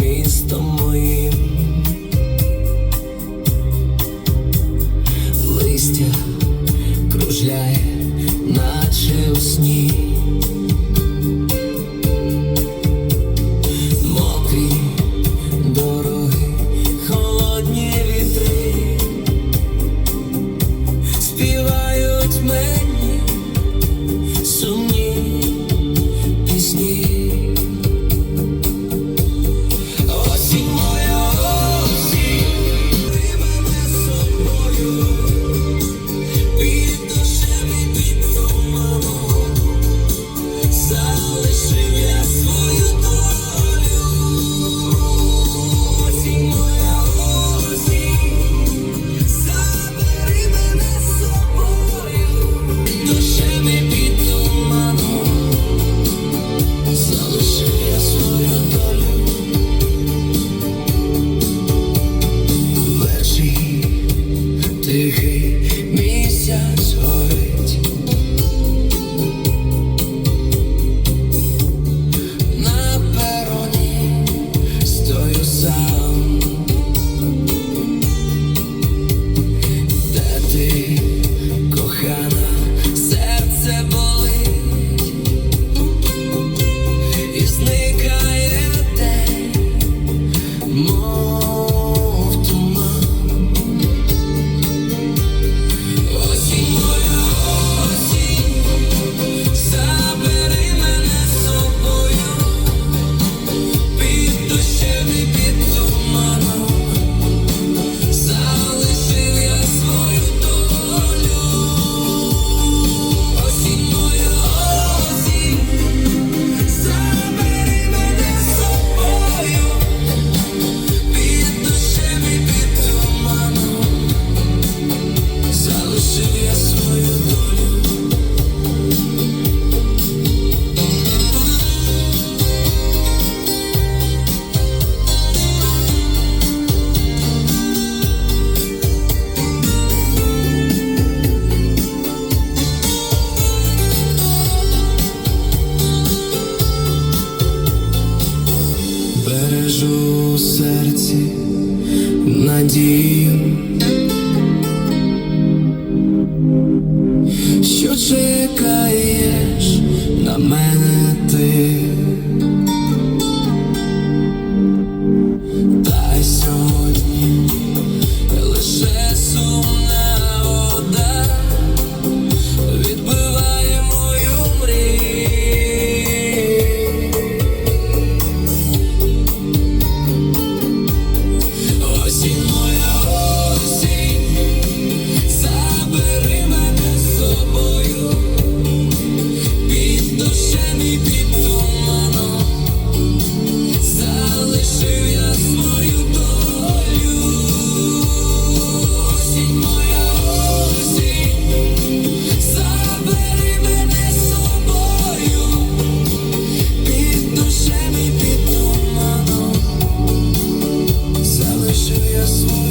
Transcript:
містом моїм листя кружляє, наче у сні, мокрі дороги, холодні вітри, співають мене. бережу у серці надію, що чи. Jesus.